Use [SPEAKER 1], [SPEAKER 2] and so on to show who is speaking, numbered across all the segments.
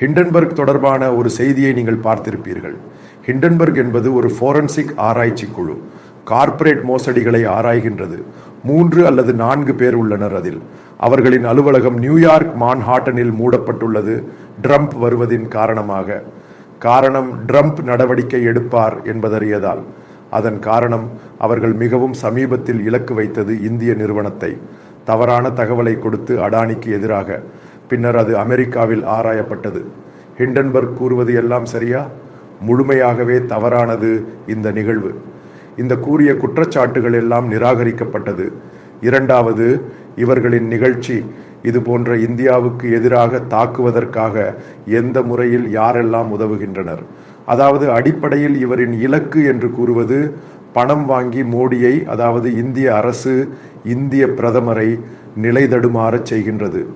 [SPEAKER 1] Hindenburg தொடர்பான ஒரு செய்தியை நீங்கள் பார்த்திருப்பீர்கள். ஹிண்டன்பர்க் என்பது ஒரு ஃபோரன்சிக் ஆராய்ச்சி குழு. கார்ப்பரேட் மோசடிகளை ஆராய்கின்றது. மூன்று அல்லது நான்கு பேர் உள்ளனர் அதில். அவர்களின் அலுவலகம் நியூயார்க் மான்ஹாட்டனில் மூடப்பட்டுள்ளது. ட்ரம்ப் வருவதின் காரணமாக. காரணம் ட்ரம்ப் நடவடிக்கை எடுப்பார் என்பதறியதால். அதன் காரணம் அவர்கள் மிகவும் சமீபத்தில் இலக்கு வைத்தது இந்திய நிறுவனத்தை. தவறான தகவலை கொடுத்து அடானிக்கு எதிராக. பின்னர் அது அமெரிக்காவில் ஆராயப்பட்டது. ஹிண்டன்பர்க் கூறுவது எல்லாம் சரியா? முழுமையாகவே தவறானது இந்த நிகழ்வு. இந்த கூறிய குற்றச்சாட்டுகள் எல்லாம் நிராகரிக்கப்பட்டது. இரண்டாவது இவர்களின் நிகழ்ச்சி இது போன்ற இந்தியாவுக்கு எதிராக தாக்குவதற்காக எந்த முறையில் யாரெல்லாம் உதவுகின்றனர். அதாவது அடிப்படையில் இவரின் இலக்கு என்று கூறுவது பணம் வாங்கி மோடியை அதாவது இந்திய அரசு இந்திய பிரதமரை நிலைதடுமாறச் செய்கின்றது.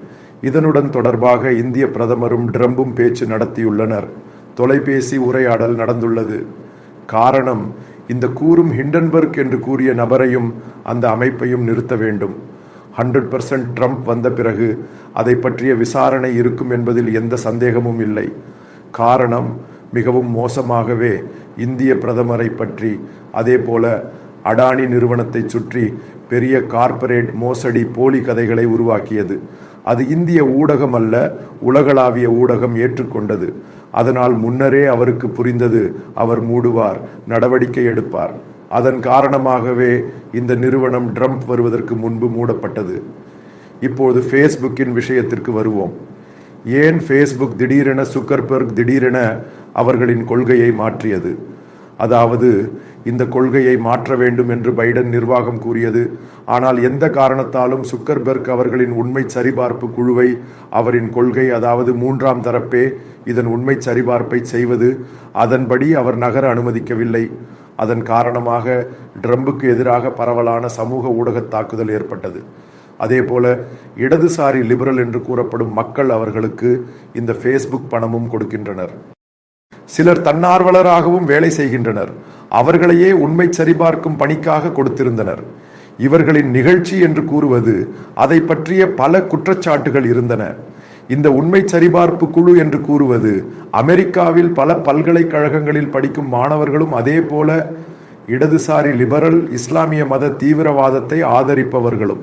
[SPEAKER 1] இதனுடன் தொடர்பாக இந்திய பிரதமரும் ட்ரம்பும் பேச்சு நடத்தியுள்ளனர். தொலைபேசி உரையாடல் நடந்துள்ளது. காரணம் இந்த கூறும் ஹிண்டன்பர்க் என்று கூறிய நபரையும் அந்த அமைப்பையும் நிறுத்த வேண்டும். ஹண்ட்ரட் பர்சன்ட் ட்ரம்ப் வந்த பிறகு அதை பற்றிய விசாரணை இருக்கும் என்பதில் எந்த சந்தேகமும் இல்லை. காரணம் மிகவும் மோசமாகவே இந்திய பிரதமரை பற்றி அதே போல அடானி நிறுவனத்தை சுற்றி பெரிய கார்ப்பரேட் மோசடி போலி கதைகளை உருவாக்கியது. அது இந்திய ஊடகம் அல்ல உலகளாவிய ஊடகம் ஏற்றுக்கொண்டது. அதனால் முன்னரே அவருக்கு புரிந்தது அவர் மூடுவார் நடவடிக்கை எடுப்பார். அதன் காரணமாகவே இந்த நிறுவனம் ட்ரம்ப் வருவதற்கு முன்பு மூடப்பட்டது. இப்போது ஃபேஸ்புக்கின் விஷயத்திற்கு வருவோம். ஏன் ஃபேஸ்புக் திடீரென சுக்கர்பர்க் திடீரென அவர்களின் கொள்கையை மாற்றியது? அதாவது இந்த கொள்கையை மாற்ற வேண்டும் என்று பைடன் நிர்வாகம் கூறியது. ஆனால் எந்த காரணத்தாலும் சுக்கர்பெர்க் அவர்களின் உண்மை சரிபார்ப்பு குழுவை அவரின் கொள்கை அதாவது மூன்றாம் தரப்பே இதன் உண்மை சரிபார்ப்பை செய்வது அதன்படி அவர் நகர அனுமதிக்கவில்லை. அதன் காரணமாக ட்ரம்புக்கு எதிராக பரவலான சமூக ஊடக தாக்குதல் ஏற்பட்டது. அதேபோல இடதுசாரி லிபரல் என்று கூறப்படும் மக்கள் அவர்களுக்கு இந்த ஃபேஸ்புக் பணமும் கொடுக்கின்றனர். சிலர் தன்னார்வலராகவும் வேலை செய்கின்றனர். அவர்களையே உண்மை சரிபார்க்கும் பணிக்காக கொடுத்திருந்தனர். இவர்களின் நிகழ்ச்சி என்று கூறுவது அதை பற்றிய பல குற்றச்சாட்டுகள் இருந்தன. இந்த உண்மை சரிபார்ப்பு குழு என்று கூறுவது அமெரிக்காவில் பல பல்கலைக்கழகங்களில் படிக்கும் மாணவர்களும் அதே போல இடதுசாரி லிபரல் இஸ்லாமிய மத தீவிரவாதத்தை ஆதரிப்பவர்களும்.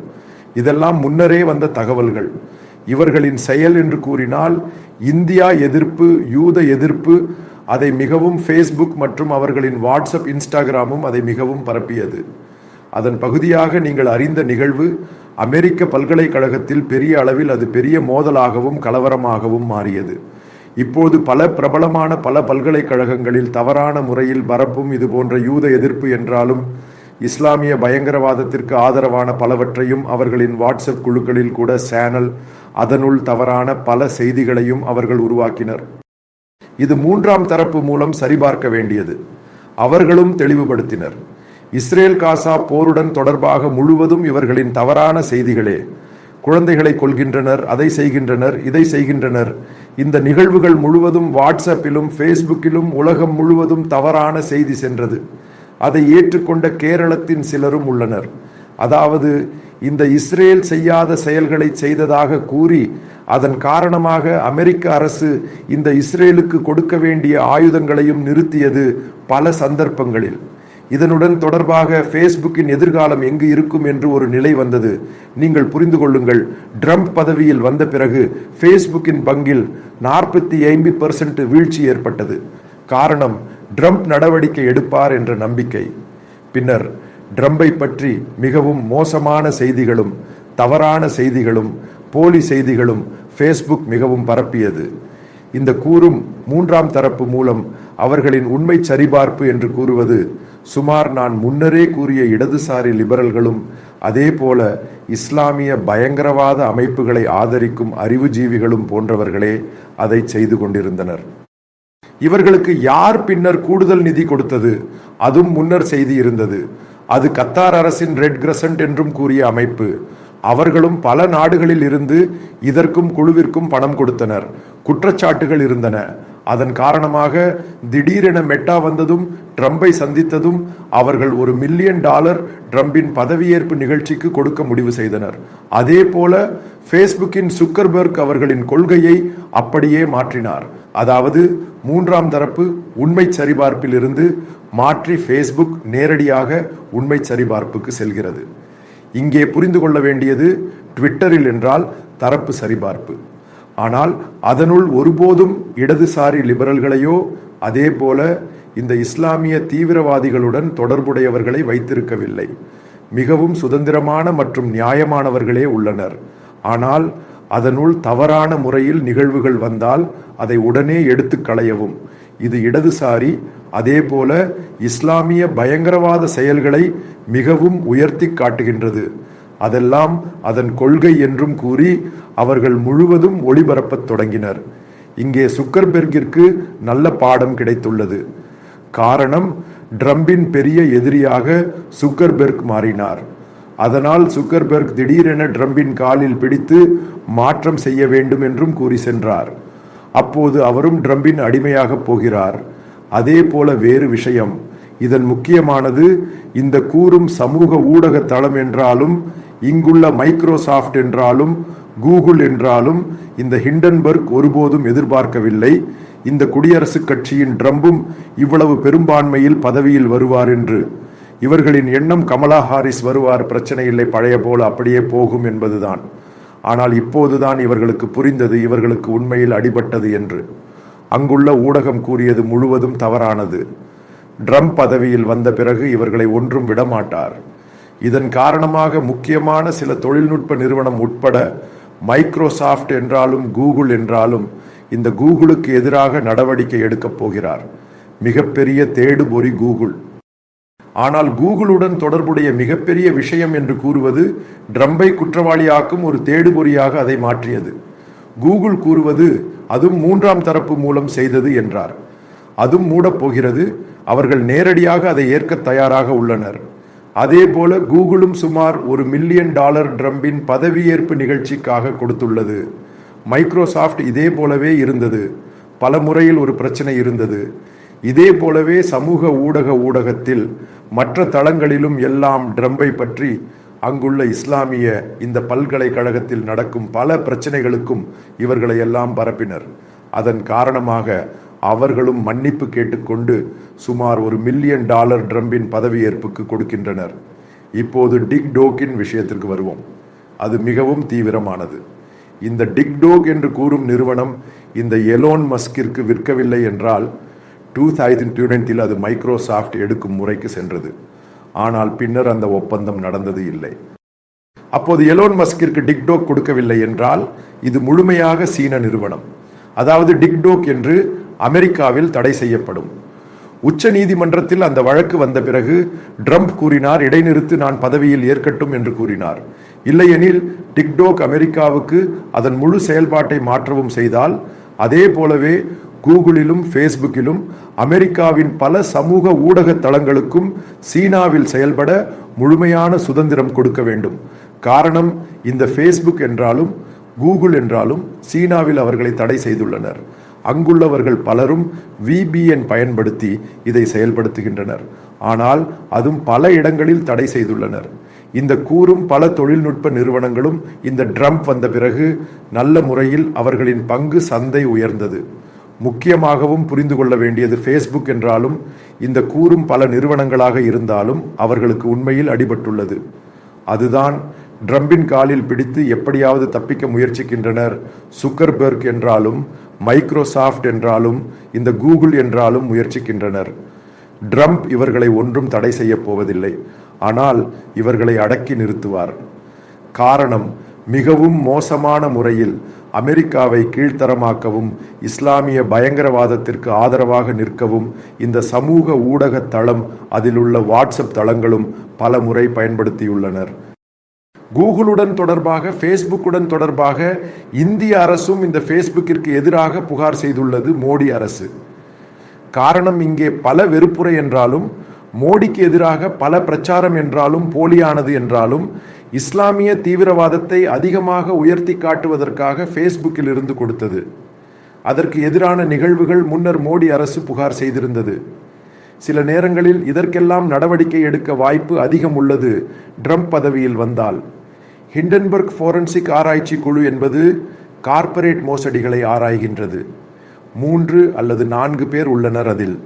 [SPEAKER 1] இதெல்லாம் முன்னரே வந்த தகவல்கள். இவர்களின் செயல் என்று கூறினால் இந்தியா எதிர்ப்பு யூத எதிர்ப்பு அதை மிகவும் ஃபேஸ்புக் மற்றும் அவர்களின் வாட்ஸ்அப் இன்ஸ்டாகிராமும் அதை மிகவும் பரப்பியது. அதன் பகுதியாக நீங்கள் அறிந்த நிகழ்வு அமெரிக்க பல்கலைக்கழகத்தில் பெரிய அளவில் அது பெரிய மோதலாகவும் கலவரமாகவும் மாறியது. இப்போது பல பிரபலமான பல பல்கலைக்கழகங்களில் தவறான முறையில் பரப்பும் இது போன்ற யூத எதிர்ப்பு என்றாலும் இஸ்லாமிய பயங்கரவாதத்திற்கு ஆதரவான பலவற்றையும் அவர்களின் வாட்ஸ்அப் குழுக்களில் கூட சேனல் அதனுள் தவறான பல செய்திகளையும் அவர்கள் உருவாக்கினர். இது மூன்றாம் தரப்பு மூலம் சரிபார்க்க வேண்டியது. அவர்களும் தெளிவுபடுத்தினர். இஸ்ரேல் காசா போருடன் தொடர்பாக முழுவதும் இவர்களின் தவறான செய்திகளே. குழந்தைகளை கொள்கின்றனர் அதை செய்கின்றனர் இதை செய்கின்றனர். இந்த நிகழ்வுகள் முழுவதும் வாட்ஸ்அப்பிலும் ஃபேஸ்புக்கிலும் உலகம் முழுவதும் தவறான செய்தி சென்றது. அதை ஏற்றுக்கொண்ட கேரளத்தின் சிலரும் உள்ளனர். அதாவது இந்த இஸ்ரேல் செய்யாத செயல்களை செய்ததாக கூறி அதன் காரணமாக அமெரிக்க அரசு இந்த இஸ்ரேலுக்கு கொடுக்க வேண்டிய ஆயுதங்களையும் நிறுத்தியது பல சந்தர்ப்பங்களில். இதனுடன் தொடர்பாக ஃபேஸ்புக்கின் எதிர்காலம் எங்கு இருக்கும் என்று ஒரு நிலை வந்தது. நீங்கள் புரிந்து கொள்ளுங்கள் ட்ரம்ப் பதவியில் வந்த பிறகு ஃபேஸ்புக்கின் பங்கில் நாற்பத்தி ஐம்பது பெர்சன்ட் வீழ்ச்சி ஏற்பட்டது. காரணம் ட்ரம்ப் நடவடிக்கை எடுப்பார் என்ற நம்பிக்கை. பின்னர் ட்ரம்பை பற்றி மிகவும் மோசமான செய்திகளும் தவறான செய்திகளும் போலி செய்திகளும் ஃபேஸ்புக் மிகவும் பரப்பியது. இந்த கூறும் மூன்றாம் தரப்பு மூலம் அவர்களின் உண்மை சரிபார்ப்பு என்று கூறுவது சுமார் நான் முன்னரே கூறிய இடதுசாரி லிபரல்களும் அதே போல இஸ்லாமிய பயங்கரவாத அமைப்புகளை ஆதரிக்கும் அறிவுஜீவிகளும் போன்றவர்களே அதை செய்து கொண்டிருந்தனர். இவர்களுக்கு யார் பின்னர் கூடுதல் நிதி கொடுத்தது? அதுவும் முன்னர் செய்தி இருந்தது. அது கத்தார் அரசின் ரெட் கிரசன்ட் என்றும் கூறிய அமைப்பு. அவர்களும் பல நாடுகளில் இருந்து இதற்கும் குழுவிற்கும் பணம் கொடுத்தனர். குற்றச்சாட்டுகள் இருந்தன. அதன் காரணமாக திடீரென மெட்டா வந்ததும் ட்ரம்பை சந்தித்ததும் அவர்கள் ஒரு மில்லியன் டாலர் ட்ரம்பின் பதவியேற்பு நிகழ்ச்சிக்கு கொடுக்க முடிவு செய்தனர். அதே போல ஃபேஸ்புக்கின் சுக்கர்பர்க் அவர்களின் கொள்கையை அப்படியே மாற்றினார். அதாவது மூன்றாம் தரப்பு உண்மை சரிபார்ப்பில் இருந்து மாற்றி ஃபேஸ்புக் நேரடியாக உண்மை சரிபார்ப்புக்கு செல்கிறது. இங்கே புரிந்து கொள்ள வேண்டியது ட்விட்டரில் என்றால் தரப்பு சரிபார்ப்பு. ஆனால் அதனுள் ஒருபோதும் இடதுசாரி லிபரல்களையோ அதே போல இந்த இஸ்லாமிய தீவிரவாதிகளுடன் தொடர்புடையவர்களை வைத்திருக்கவில்லை. மிகவும் சுதந்திரமான மற்றும் நியாயமானவர்களே உள்ளனர். ஆனால் அதனுள் தவறான முறையில் நிகழ்வுகள் வந்தால் அதை உடனே எடுத்து களையவும். இது இடதுசாரி அதே போல இஸ்லாமிய பயங்கரவாத செயல்களை மிகவும் உயர்த்தி காட்டுகின்றது. அதெல்லாம் அதன் கொள்கை என்றும் கூறி அவர்கள் முழுவதும் ஒளிபரப்பத் தொடங்கினர். இங்கே சுக்கர்பெர்கிற்கு நல்ல பாடம் கிடைத்துள்ளது. காரணம் ட்ரம்பின் பெரிய எதிரியாக சுக்கர்பெர்க் மாறினார். அதனால் சுக்கர்பெர்க் திடீரென ட்ரம்பின் காலில் பிடித்து மாற்றம் செய்ய வேண்டும் என்றும் கூறி சென்றார். அப்போது அவரும் ட்ரம்பின் அடிமையாக போகிறார். அதே போல வேறு விஷயம். இதன் முக்கியமானது இந்த கூறும் சமூக ஊடக தளம் என்றாலும் இங்குள்ள மைக்ரோசாஃப்ட் என்றாலும் கூகுள் என்றாலும் இந்த ஹிண்டன்பர்க் ஒருபோதும் எதிர்பார்க்கவில்லை. இந்த குடியரசுக் கட்சியின் ட்ரம்பும் இவ்வளவு பெரும்பான்மையில் பதவியில் வருவார் என்று. இவர்களின் எண்ணம் கமலா ஹாரிஸ் வருவார் பிரச்சனை இல்லை பழைய போல அப்படியே போகும் என்பதுதான். ஆனால் இப்போதுதான் இவர்களுக்கு புரிந்தது இவர்களுக்கு உண்மையில் அடிபட்டது என்று. அங்குள்ள ஊடகம் கூறியது முழுவதும் தவறானது. ட்ரம்ப் பதவியில் வந்த பிறகு இவர்களை ஒன்றும் விடமாட்டார். இதன் காரணமாக முக்கியமான சில தொழில்நுட்ப நிறுவனம் உட்பட மைக்ரோசாஃப்ட் என்றாலும் கூகுள் என்றாலும் இந்த கூகுளுக்கு எதிராக நடவடிக்கை எடுக்கப் போகிறார். மிகப்பெரிய தேடுபொறி கூகுள் ஆனால் கூகுளுடன் தொடர்புடைய மிகப்பெரிய விஷயம் என்று கூறுவது ட்ரம்பை குற்றவாளியாக்கும் ஒரு தேடுபொறியாக அதை மாற்றியது. கூகுள் கூறுவது அதுவும் மூன்றாம் தரப்பு மூலம் செய்தது என்றார். அதுவும் மூடப் போகிறது. அவர்கள் நேரடியாக அதை ஏற்க தயாராக உள்ளனர். அதே போல கூகுளும் சுமார் ஒரு மில்லியன் டாலர் ட்ரம்பின் பதவியேற்பு நிகழ்ச்சிக்காக கொடுத்துள்ளது. மைக்ரோசாஃப்ட் இதே போலவே இருந்தது. பல முறையில் ஒரு பிரச்சனை இருந்தது. இதே போலவே சமூக ஊடக ஊடகத்தில் மற்ற தளங்களிலும் எல்லாம் ட்ரம்பை பற்றி அங்குள்ள இஸ்லாமிய இந்த பல்கலைக்கழகத்தில் நடக்கும் பல பிரச்சனைகளுக்கும் இவர்களை எல்லாம் பரப்பினர். அதன் காரணமாக அவர்களும் மன்னிப்பு கேட்டுக்கொண்டு சுமார் ஒரு மில்லியன் டாலர் ட்ரம்பின் பதவியேற்புக்கு கொடுக்கின்றனர். இப்போது டிக் டோக்கின் விஷயத்திற்கு வருவோம். அது மிகவும் தீவிரமானது. இந்த டிக் டோக் என்று கூறும் நிறுவனம் இந்த எலோன் மஸ்கிற்கு விற்கவில்லை என்றால் டூ தௌசண்ட் டுவெண்ட்டில் அது மைக்ரோசாஃப்ட் எடுக்கும் முறைக்கு சென்றது. ஆனால் பின்னர் அந்த ஒப்பந்தம் நடந்தது இல்லை. அப்போது எலோன் மஸ்கிற்கு டிக்டோக் கொடுக்கவில்லை என்றால் இது முழுமையாக சீன நிறுவனம். அதாவது டிக்டோக் என்று அமெரிக்காவில் தடை செய்யப்படும். உச்ச நீதிமன்றத்தில் அந்த வழக்கு வந்த பிறகு ட்ரம்ப் கூறினார் இடைநிறுத்து நான் பதவியில் ஏற்கட்டும் என்று கூறினார். இல்லையெனில் டிக்டோக் அமெரிக்காவுக்கு அதன் முழு செயல்பாட்டை மாற்றவும் செய்தால் அதே போலவே கூகுளிலும் ஃபேஸ்புக்கிலும் அமெரிக்காவின் பல சமூக ஊடக தளங்களுக்கும் சீனாவில் செயல்பட முழுமையான சுதந்திரம் கொடுக்க வேண்டும். காரணம் இந்த ஃபேஸ்புக் என்றாலும் கூகுள் என்றாலும் சீனாவில் அவர்களை தடை செய்துள்ளனர். அங்குள்ளவர்கள் பலரும் விபிஎன் பயன்படுத்தி இதை செயல்படுத்துகின்றனர். ஆனால் அதுவும் பல இடங்களில் தடை செய்துள்ளனர். இந்த கூறும் பல தொழில்நுட்ப நிறுவனங்களும் இந்த ட்ரம்ப் வந்த பிறகு நல்ல முறையில் அவர்களின் பங்கு சந்தை உயர்ந்தது. முக்கியமாகவும் புரிந்து கொள்ள வேண்டியது ஃபேஸ்புக் என்றாலும் இந்த கூறும் பல நிறுவனங்களாக இருந்தாலும் அவர்களுக்கு உண்மையில் அடிபட்டுள்ளது. அதுதான் ட்ரம்பின் காலில் பிடித்து எப்படியாவது தப்பிக்க முயற்சிக்கின்றனர். சுக்கர்பெர்க் என்றாலும் மைக்ரோசாஃப்ட் என்றாலும் இந்த கூகுள் என்றாலும் முயற்சிக்கின்றனர். ட்ரம்ப் இவர்களை ஒன்றும் தடை செய்யப் போவதில்லை. ஆனால் இவர்களை அடக்கி நிறுத்துவார். காரணம் மிகவும் மோசமான முறையில் அமெரிக்காவை கீழ்த்தரமாக்கவும் இஸ்லாமிய பயங்கரவாதத்திற்கு ஆதரவாக நிற்கவும் இந்த சமூக ஊடக தளம் அதிலுள்ள வாட்ஸ்அப் தளங்களும் பல முறை பயன்படுத்தியுள்ளனர். கூகுளுடன் தொடர்பாக ஃபேஸ்புக்குடன் தொடர்பாக இந்திய அரசும் இந்த ஃபேஸ்புக்கிற்கு எதிராக புகார் செய்துள்ளது மோடி அரசு. காரணம் இங்கே பல வெறுப்புரை என்றாலும் மோடிக்கு எதிராக பல பிரச்சாரம் என்றாலும் போலியானது என்றாலும் இஸ்லாமிய தீவிரவாதத்தை அதிகமாக உயர்த்தி காட்டுவதற்காக ஃபேஸ்புக்கில் இருந்து கொடுத்தது. அதற்கு எதிரான நிகழ்வுகள் முன்னர் மோடி அரசு புகார் செய்திருந்தது. சில நேரங்களில் இதற்கெல்லாம் நடவடிக்கை எடுக்க வாய்ப்பு அதிகம் உள்ளது ட்ரம்ப் பதவியில் வந்தால். ஹிண்டன்பர்க் ஃபோரன்சிக் ஆராய்ச்சி குழு என்பது கார்ப்பரேட் மோசடிகளை ஆராய்கின்றது. மூன்று அல்லது நான்கு பேர் உள்ளனர் அதில்.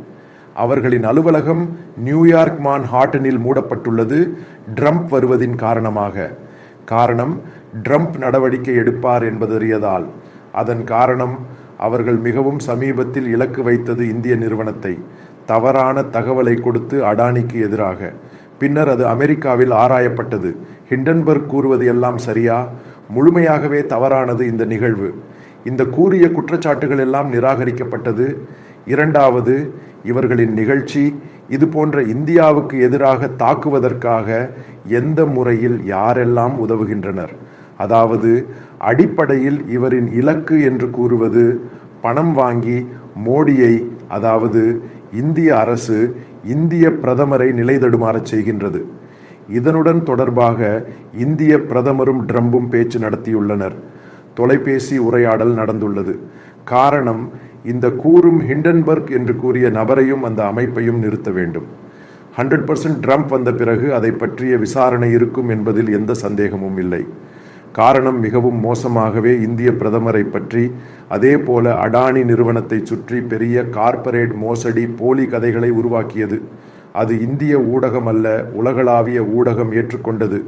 [SPEAKER 1] அவர்களின் அலுவலகம் நியூயார்க் மான் ஹாட்டனில் மூடப்பட்டுள்ளது. ட்ரம்ப் வருவதின் காரணமாக. காரணம் ட்ரம்ப் நடவடிக்கை எடுப்பார் என்பதறியதால். அதன் காரணம் அவர்கள் மிகவும் சமீபத்தில் இலக்கு வைத்தது இந்திய நிறுவனத்தை. தவறான தகவலை கொடுத்து அடானிக்கு எதிராக. பின்னர் அது அமெரிக்காவில் ஆராயப்பட்டது. ஹிண்டன்பர்க் கூறுவது எல்லாம் சரியா? முழுமையாகவே தவறானது இந்த நிகழ்வு. இந்த கூறிய குற்றச்சாட்டுகள் எல்லாம் நிராகரிக்கப்பட்டது. இரண்டாவது இவர்களின் நிகழ்ச்சி இது போன்ற இந்தியாவுக்கு எதிராக தாக்குவதற்காக எந்த முறையில் யாரெல்லாம் உதவுகின்றனர்? அதாவது அடிப்படையில் இவரின் இலக்கு என்று கூறுவது பணம் வாங்கி மோடியை அதாவது இந்திய அரசு இந்திய பிரதமரை நிலைதடுமாறச் செய்கின்றது. இதனுடன் தொடர்பாக இந்திய பிரதமரும் ட்ரம்பும் பேச்சு நடத்தியுள்ளனர். தொலைபேசி உரையாடல் நடந்துள்ளது. காரணம் இந்த கூறும் ஹிண்டன்பர்க் என்று கூறிய நபரையும் அந்த அமைப்பையும் நிறுத்த வேண்டும். ஹண்ட்ரட் பர்சன்ட் ட்ரம்ப் வந்த பிறகு அதை பற்றிய விசாரணை இருக்கும் என்பதில் எந்த சந்தேகமும் இல்லை. காரணம் மிகவும் மோசமாகவே இந்திய பிரதமரை பற்றி அதே போல அடானி நிறுவனத்தை சுற்றி பெரிய கார்ப்பரேட் மோசடி போலி கதைகளை உருவாக்கியது. அது இந்திய ஊடகம் அல்ல உலகளாவிய ஊடகம் ஏற்றுக்கொண்டது.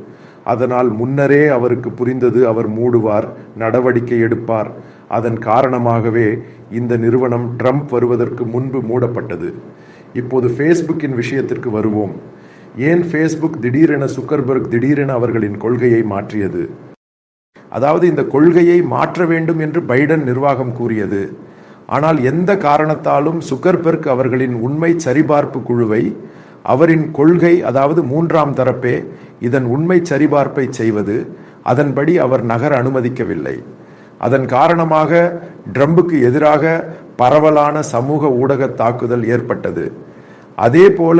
[SPEAKER 1] அதனால் முன்னரே அவருக்கு புரிந்தது அவர் மூடுவார் நடவடிக்கை எடுப்பார். அதன் காரணமாகவே இந்த நிறுவனம் ட்ரம்ப் வருவதற்கு முன்பு மூடப்பட்டது. இப்போது ஃபேஸ்புக்கின் விஷயத்திற்கு வருவோம். ஏன் ஃபேஸ்புக் திடீரென சுக்கர்பர்க் திடீரென அவர்களின் கொள்கையை மாற்றியது? அதாவது இந்த கொள்கையை மாற்ற வேண்டும் என்று பைடன் நிர்வாகம் கூறியது. ஆனால் எந்த காரணத்தாலும் சுக்கர்பெர்க் அவர்களின் உண்மை சரிபார்ப்பு குழுவை அவரின் கொள்கை அதாவது மூன்றாம் தரப்பே இதன் உண்மை சரிபார்ப்பை செய்வது அதன்படி அவர் நகர அனுமதிக்கவில்லை. அதன் காரணமாக ட்ரம்புக்கு எதிராக பரவலான சமூக ஊடக தாக்குதல் ஏற்பட்டது. அதே போல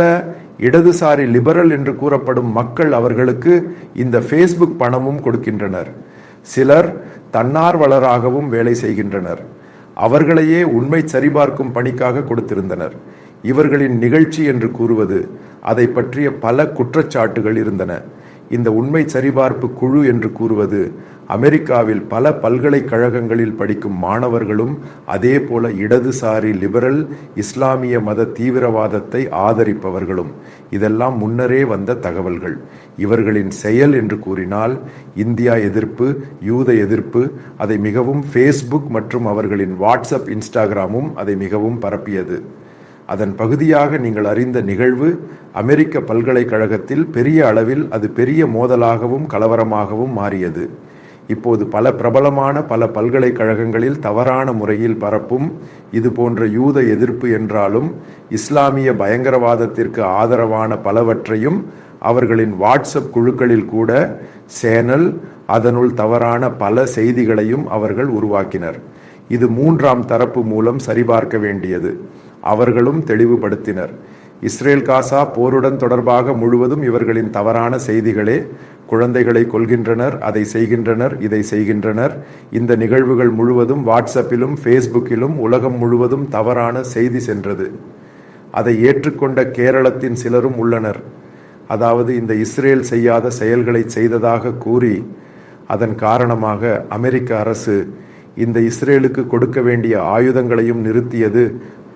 [SPEAKER 1] இடதுசாரி லிபரல் என்று கூறப்படும் மக்கள் அவர்களுக்கு இந்த ஃபேஸ்புக் பணமும் கொடுக்கின்றனர். சிலர் தன்னார்வலராகவும் வேலை செய்கின்றனர். அவர்களையே உண்மை சரிபார்க்கும் பணிக்காக கொடுத்திருந்தனர். இவர்களின் நிகழ்ச்சி என்று கூறுவது அதை பற்றிய பல குற்றச்சாட்டுகள் இருந்தன. இந்த உண்மை சரிபார்ப்பு குழு என்று கூறுவது அமெரிக்காவில் பல பல்கலைக்கழகங்களில் படிக்கும் மாணவர்களும் அதே போல இடதுசாரி லிபரல் இஸ்லாமிய மத தீவிரவாதத்தை ஆதரிப்பவர்களும். இதெல்லாம் முன்னரே வந்த தகவல்கள். இவர்களின் செயல் என்று கூறினால் இந்தியா எதிர்ப்பு யூத எதிர்ப்பு அதை மிகவும் ஃபேஸ்புக் மற்றும் அவர்களின் வாட்ஸ்அப் இன்ஸ்டாகிராமும் அதை மிகவும் பரப்பியது. அதன் பகுதியாக நீங்கள் அறிந்த நிகழ்வு அமெரிக்க பல்கலைக்கழகத்தில் பெரிய அளவில் அது பெரிய மோதலாகவும் கலவரமாகவும் மாறியது. இப்போது பல பிரபலமான பல பல்கலைக்கழகங்களில் தவறான முறையில் பரப்பும் இது போன்ற யூத எதிர்ப்பு என்றாலும் இஸ்லாமிய பயங்கரவாதத்திற்கு ஆதரவான பலவற்றையும் அவர்களின் வாட்ஸ்அப் குழுக்களில் கூட சேனல் அதனுள் தவறான பல செய்திகளையும் அவர்கள் உருவாக்கினர். இது மூன்றாம் தரப்பு மூலம் சரிபார்க்க வேண்டியது. அவர்களும் தெளிவுபடுத்தினர். இஸ்ரேல் காசா போருடன் தொடர்பாக முழுவதும் இவர்களின் தவறான செய்திகளே குழந்தைகளை கொள்கின்றனர் அதை செய்கின்றனர் இதை செய்கின்றனர். இந்த நிகழ்வுகள் முழுவதும் வாட்ஸ்அப்பிலும் ஃபேஸ்புக்கிலும் உலகம் முழுவதும் தவறான செய்தி சென்றது. அதை ஏற்றுக்கொண்ட கேரளத்தின் சிலரும் உள்ளனர். அதாவது இந்த இஸ்ரேல் செய்யாத செயல்களை செய்ததாக கூறி அதன் காரணமாக அமெரிக்க அரசு இந்த இஸ்ரேலுக்கு கொடுக்க வேண்டிய ஆயுதங்களையும் நிறுத்தியது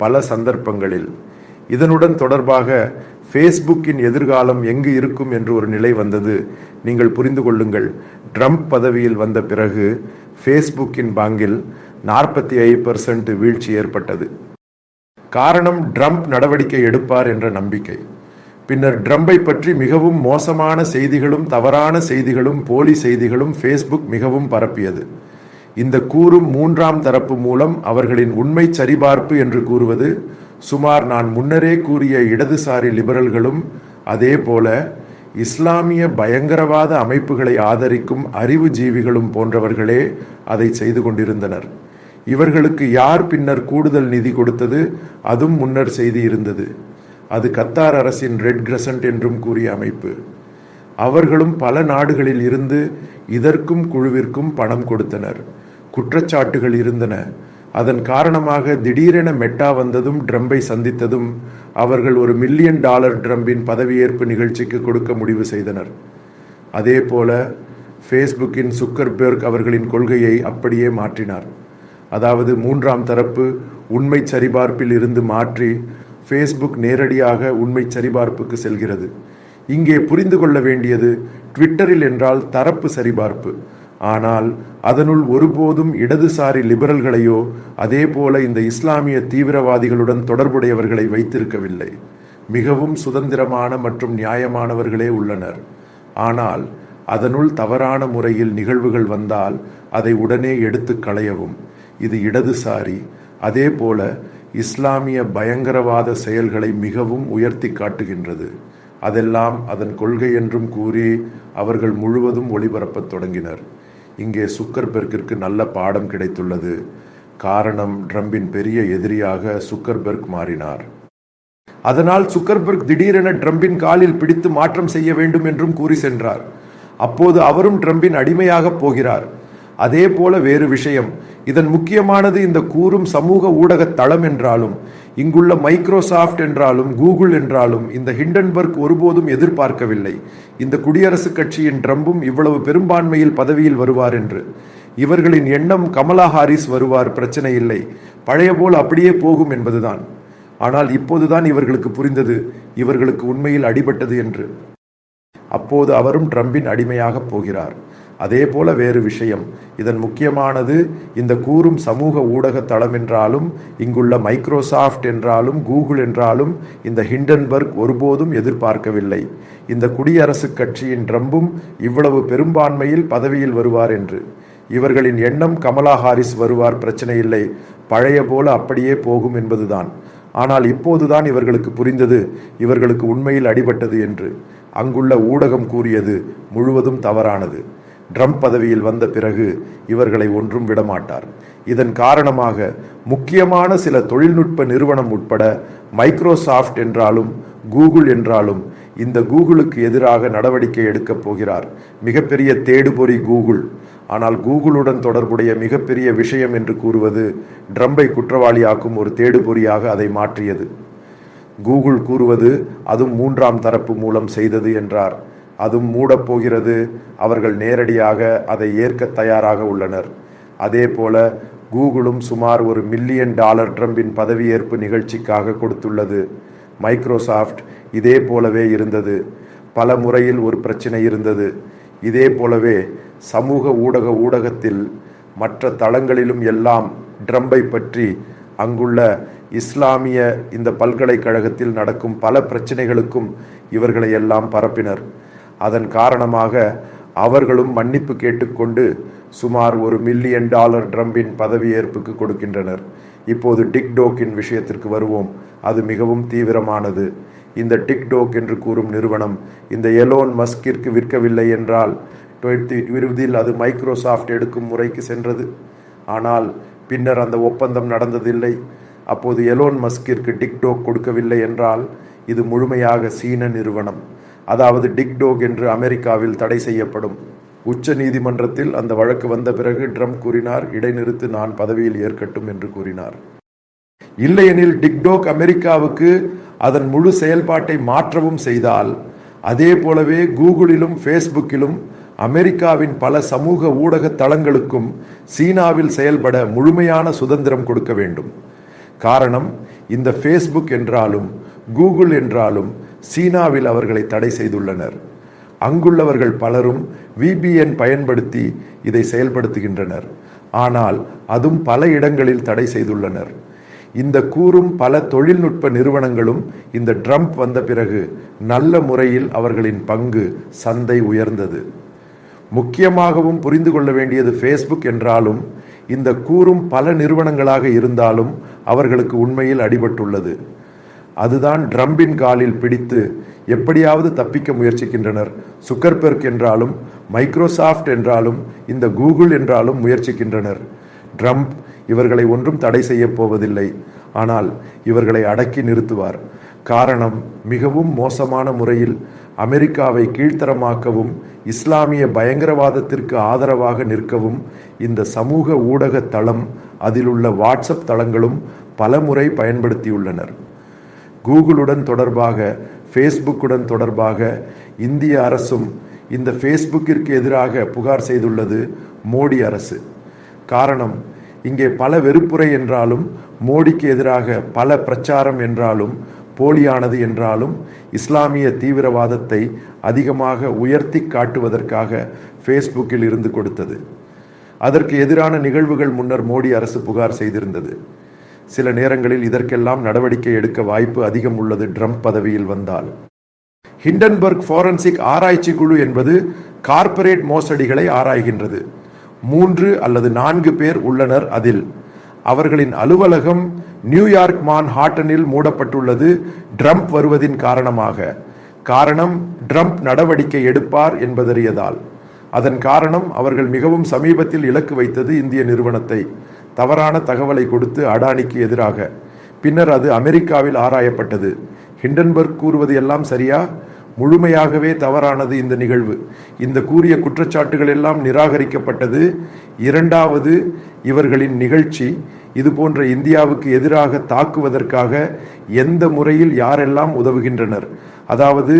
[SPEAKER 1] பல சந்தர்ப்பங்களில். இதனுடன் தொடர்பாக ஃபேஸ்புக்கின் எதிர்காலம் எங்கு இருக்கும் என்று ஒரு நிலை வந்தது. நீங்கள் புரிந்து கொள்ளுங்கள். ட்ரம்ப் பதவியில் வந்த பிறகு ஃபேஸ்புக்கின் பாங்கில் நாற்பத்தி ஐந்து பர்சன்ட் வீழ்ச்சி ஏற்பட்டது. காரணம் ட்ரம்ப் நடவடிக்கை எடுப்பார் என்ற நம்பிக்கை. பின்னர் ட்ரம்பை பற்றி மிகவும் மோசமான செய்திகளும் தவறான செய்திகளும் போலி செய்திகளும் ஃபேஸ்புக் மிகவும் பரப்பியது. இந்த கூறும் மூன்றாம் தரப்பு மூலம் அவர்களின் உண்மை சரிபார்ப்பு என்று கூறுவது சுமார் நான் முன்னரே கூறிய இடதுசாரி லிபரல்களும் அதே போல இஸ்லாமிய பயங்கரவாத அமைப்புகளை ஆதரிக்கும் அறிவு ஜீவிகளும் போன்றவர்களே அதை செய்து கொண்டிருந்தனர். இவர்களுக்கு யார் பின்னர் கூடுதல் நிதி கொடுத்தது? அதுவும் முன்னர் செய்தி இருந்தது. அது கத்தார் அரசின் ரெட் கிரசன்ட் என்றும் கூறிய அமைப்பு. அவர்களும் பல நாடுகளில் இருந்து இதற்கும் குழுவிற்கும் பணம் கொடுத்தனர். குற்றச்சாட்டுகள் இருந்தன. அதன் காரணமாக திடீரென மெட்டா வந்ததும் ட்ரம்பை சந்தித்ததும் அவர்கள் ஒரு மில்லியன் டாலர் ட்ரம்பின் பதவியேற்பு நிகழ்ச்சிக்கு கொடுக்க முடிவு செய்தனர். அதே போல ஃபேஸ்புக்கின் சுக்கர்பெர்க் அவர்களின் கொள்கையை அப்படியே மாற்றினார். அதாவது மூன்றாம் தரப்பு உண்மை சரிபார்ப்பில் இருந்து மாற்றி ஃபேஸ்புக் நேரடியாக உண்மை சரிபார்ப்புக்கு செல்கிறது. இங்கே புரிந்து கொள்ள வேண்டியது ட்விட்டரில் என்றால் தரப்பு சரிபார்ப்பு. ஆனால் அதனுள் ஒருபோதும் இடதுசாரி லிபரல்களையோ அதே போல இந்த இஸ்லாமிய தீவிரவாதிகளுடன் தொடர்புடையவர்களை வைத்திருக்கவில்லை. மிகவும் சுதந்திரமான மற்றும் நியாயமானவர்களே உள்ளனர். ஆனால் அதனுள் தவறான முறையில் நிகழ்வுகள் வந்தால் அதை உடனே எடுத்து களையவும். இது இடதுசாரி அதேபோல இஸ்லாமிய பயங்கரவாத செயல்களை மிகவும் உயர்த்தி காட்டுகின்றது. அதெல்லாம் அதன் கொள்கை என்றும் கூறி அவர்கள் முழுவதும் ஒளிபரப்பத் தொடங்கினர். இங்கே சுக்கர்பெர்க்கிற்கு நல்ல பாடம் கிடைத்துள்ளது. காரணம் ட்ரம்பின் பெரிய எதிரியாக சுக்கர்பெர்க் மாறினார். அதனால் சுக்கர்பெர்க் திடீரென ட்ரம்பின் காலில் பிடித்து மாற்றம் செய்ய வேண்டும் என்றும் கூறி சென்றார். அப்போது அவரும் ட்ரம்பின் அடிமையாக போகிறார். அதே போல வேறு விஷயம். இதன் முக்கியமானது இந்த கூறும் சமூக ஊடக தளம் என்றாலும் இங்குள்ள மைக்ரோசாஃப்ட் என்றாலும் கூகுள் என்றாலும் இந்த ஹிண்டன்பர்க் ஒருபோதும் எதிர்பார்க்கவில்லை. இந்த குடியரசுக் கட்சியின் ட்ரம்பும் இவ்வளவு பெரும்பான்மையில் பதவியில் வருவார் என்று. இவர்களின் எண்ணம் கமலா ஹாரிஸ் வருவார் பிரச்சனை இல்லை. பழைய போல் அப்படியே போகும் என்பதுதான். ஆனால் இப்போதுதான் இவர்களுக்கு புரிந்தது இவர்களுக்கு உண்மையில் அடிபட்டது என்று. அப்போது அவரும் ட்ரம்பின் அடிமையாக போகிறார். அதே போல வேறு விஷயம். இதன் முக்கியமானது இந்த கூறும் சமூக ஊடக தளம் என்றாலும் இங்குள்ள மைக்ரோசாஃப்ட் என்றாலும் கூகுள் என்றாலும் இந்த ஹிண்டன்பர்க் ஒருபோதும் எதிர்பார்க்கவில்லை. இந்த குடியரசுக் கட்சியின் ட்ரம்பும் இவ்வளவு பெரும்பான்மையில் பதவியில் வருவார் என்று. இவர்களின் எண்ணம் கமலா ஹாரிஸ் வருவார் பிரச்சனை இல்லை பழைய போல அப்படியே போகும் என்பதுதான். ஆனால் இப்போதுதான் இவர்களுக்கு புரிந்தது இவர்களுக்கு உண்மையில் அடிபட்டது என்று. அங்குள்ள ஊடகம் கூறியது முழுவதும் தவறானது. ட்ரம்ப் பதவியில் வந்த பிறகு இவர்களை ஒன்றும் விடமாட்டார். இதன் காரணமாக முக்கியமான சில தொழில்நுட்ப நிறுவனம் உட்பட மைக்ரோசாஃப்ட் என்றாலும் கூகுள் என்றாலும் இந்த கூகுளுக்கு எதிராக நடவடிக்கை எடுக்கப் போகிறார். மிகப்பெரிய தேடுபொறி கூகுள். ஆனால் கூகுளுடன் தொடர்புடைய மிகப்பெரிய விஷயம் என்று கூறுவது ட்ரம்பை குற்றவாளியாக்கும் ஒரு தேடுபொறியாக அதை மாற்றியது. கூகுள் கூறுவது அதுவும் மூன்றாம் தரப்பு மூலம் செய்தது என்றார். அதுவும் மூடப்போகிறது. அவர்கள் நேரடியாக அதை ஏற்க தயாராக உள்ளனர். அதே போல கூகுளும் சுமார் ஒரு மில்லியன் டாலர் ட்ரம்பின் பதவியேற்பு நிகழ்ச்சிக்காக கொடுத்துள்ளது. மைக்ரோசாஃப்ட் இதே போலவே இருந்தது. பல முறையில் ஒரு பிரச்சனை இருந்தது. இதே போலவே சமூக ஊடக ஊடகத்தில் மற்ற தளங்களிலும் எல்லாம் ட்ரம்பை பற்றி அங்குள்ள இஸ்லாமிய இந்த பல்கலைக்கழகத்தில் நடக்கும் பல பிரச்சனைகளுக்கும் இவர்களை எல்லாம் பரப்பினர். அதன் காரணமாக அவர்களும் மன்னிப்பு கேட்டுக்கொண்டு சுமார் ஒரு மில்லியன் டாலர் ட்ரம்பின் பதவியேற்புக்கு கொடுக்கின்றனர். இப்போது டிக்டோக்கின் விஷயத்திற்கு வருவோம். அது மிகவும் தீவிரமானது. இந்த டிக்டோக் என்று கூறும் நிறுவனம் இந்த எலோன் மஸ்கிற்கு விற்கவில்லை என்றால் விருதில் அது மைக்ரோசாஃப்ட் எடுக்கும் முறைக்கு சென்றது. ஆனால் பின்னர் அந்த ஒப்பந்தம் நடந்ததில்லை. அப்போது எலோன் மஸ்கிற்கு டிக்டோக் கொடுக்கவில்லை என்றால் இது முழுமையாக சீன நிறுவனம். அதாவது டிக்டோக் என்று அமெரிக்காவில் தடை செய்யப்படும். உச்ச நீதிமன்றத்தில் அந்த வழக்கு வந்த பிறகு ட்ரம்ப் கூறினார் இடைநிறுத்து நான் பதவியில் ஏற்கட்டும் என்று கூறினார். இல்லையெனில் டிக்டோக் அமெரிக்காவுக்கு அதன் முழு செயல்பாட்டை மாற்றவும் செய்தால் அதே போலவே கூகுளிலும் ஃபேஸ்புக்கிலும் அமெரிக்காவின் பல சமூக ஊடக தளங்களுக்கும் சீனாவில் செயல்பட முழுமையான சுதந்திரம் கொடுக்க வேண்டும். காரணம் இந்த ஃபேஸ்புக் என்றாலும் கூகுள் என்றாலும் சீனாவில் அவர்களை தடை செய்துள்ளனர். அங்குள்ளவர்கள் பலரும் விபிஎன் பயன்படுத்தி இதை செயல்படுத்துகின்றனர். ஆனால் அதுவும் பல இடங்களில் தடை செய்துள்ளனர். இந்த கூறும் பல தொழில்நுட்ப நிறுவனங்களும் இந்த ட்ரம்ப் வந்த பிறகு நல்ல முறையில் அவர்களின் பங்கு சந்தை உயர்ந்தது. முக்கியமாகவும் புரிந்து கொள்ள வேண்டியது ஃபேஸ்புக் என்றாலும் இந்த கூறும் பல நிறுவனங்களாக இருந்தாலும் அவர்களுக்கு உண்மையில் அடிபட்டுள்ளது. அதுதான் ட்ரம்பின் காலில் பிடித்து எப்படியாவது தப்பிக்க முயற்சிக்கின்றனர். சுக்கர்பெர்க் என்றாலும் மைக்ரோசாஃப்ட் என்றாலும் இந்த கூகுள் என்றாலும் முயற்சிக்கின்றனர். ட்ரம்ப் இவர்களை ஒன்றும் தடை செய்யப் போவதில்லை. ஆனால் இவர்களை அடக்கி நிறுத்துவார். காரணம் மிகவும் மோசமான முறையில் அமெரிக்காவை கீழ்த்தரமாக்கவும் இஸ்லாமிய பயங்கரவாதத்திற்கு ஆதரவாக நிற்கவும் இந்த சமூக ஊடக தளம் அதிலுள்ள வாட்ஸ்அப் தளங்களும் பலமுறை பயன்படுத்தியுள்ளனர். கூகுளுடன் தொடர்பாக ஃபேஸ்புக்குடன் தொடர்பாக இந்திய அரசும் இந்த ஃபேஸ்புக்கிற்கு எதிராக புகார் செய்துள்ளது மோடி அரசு. காரணம் இங்கே பல வெறுப்புரை என்றாலும் மோடிக்கு எதிராக பல பிரச்சாரம் என்றாலும் போலியானது என்றாலும் இஸ்லாமிய தீவிரவாதத்தை அதிகமாக உயர்த்தி காட்டுவதற்காக ஃபேஸ்புக்கில் இருந்து கொடுத்தது. அதற்கு எதிரான நிகழ்வுகள் முன்னர் மோடி அரசு புகார் செய்திருந்தது. சில நேரங்களில் இதற்கெல்லாம் நடவடிக்கை எடுக்க வாய்ப்பு அதிகம் உள்ளது ட்ரம்ப் பதவியில் வந்தால். ஹிண்டன்பர்க் ஃபாரன்சிக் ஆராய்ச்சி குழு என்பது கார்ப்பரேட் மோசடிகளை ஆராய்கின்றது. மூன்று அல்லது நான்கு பேர் உள்ளனர் அதில். அவர்களின் அலுவலகம் நியூயார்க் மான் ஹாட்டனில் மூடப்பட்டுள்ளது ட்ரம்ப் வருவதின் காரணமாக. காரணம் ட்ரம்ப் நடவடிக்கை எடுப்பார் என்பதறியதால். அதன் காரணம் அவர்கள் மிகவும் சமீபத்தில் இலக்கு வைத்தது இந்திய நிறுவனத்தை. தவறான தகவலை கொடுத்து அடானிக்கு எதிராக. பின்னர் அது அமெரிக்காவில் ஆராயப்பட்டது. ஹிண்டன்பர்க் கூறுவது எல்லாம் சரியா? முழுமையாகவே தவறானது இந்த நிகழ்வு. இந்த கூறிய குற்றச்சாட்டுகள் எல்லாம் நிராகரிக்கப்பட்டது. இரண்டாவது இவர்களின் நிகழ்ச்சி இது போன்ற இந்தியாவுக்கு எதிராக தாக்குவதற்காக எந்த முறையில் யாரெல்லாம் உதவுகின்றனர். அதாவது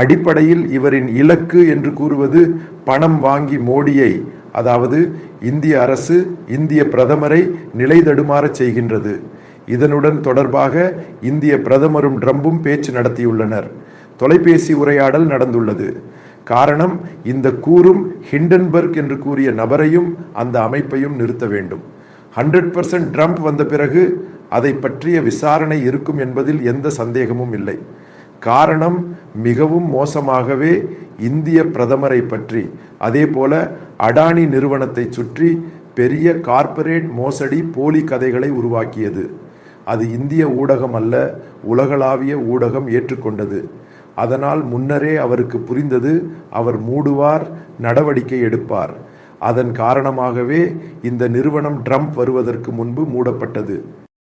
[SPEAKER 1] அடிப்படையில் இவரின் இலக்கு என்று கூறுவது பணம் வாங்கி மோடியை அதாவது இந்திய அரசு இந்திய பிரதமரை நிலை தடுமாறச் செய்கின்றது. இதனுடன் தொடர்பாக இந்திய பிரதமரும் ட்ரம்பும் பேச்சு நடத்தியுள்ளனர். தொலைபேசி உரையாடல் நடந்துள்ளது. காரணம் இந்த கூறும் ஹிண்டன்பர்க் என்று கூறிய நபரையும் அந்த அமைப்பையும் நிறுத்த வேண்டும். ஹண்ட்ரட் பர்சன்ட் ட்ரம்ப் வந்த பிறகு அதை பற்றிய விசாரணை இருக்கும் என்பதில் எந்த சந்தேகமும் இல்லை. காரணம் மிகவும் மோசமாகவே இந்திய பிரதமரை பற்றி அதே போல அடானி நிறுவனத்தை சுற்றி பெரிய கார்ப்பரேட் மோசடி போலி கதைகளை உருவாக்கியது. அது இந்திய ஊடகம் அல்ல உலகளாவிய ஊடகம் ஏற்றுக்கொண்டது. அதனால் முன்னரே அவருக்கு புரிந்தது அவர் மூடுவார் நடவடிக்கை எடுப்பார். அதன் காரணமாகவே இந்த நிறுவனம் ட்ரம்ப் வருவதற்கு முன்பு மூடப்பட்டது.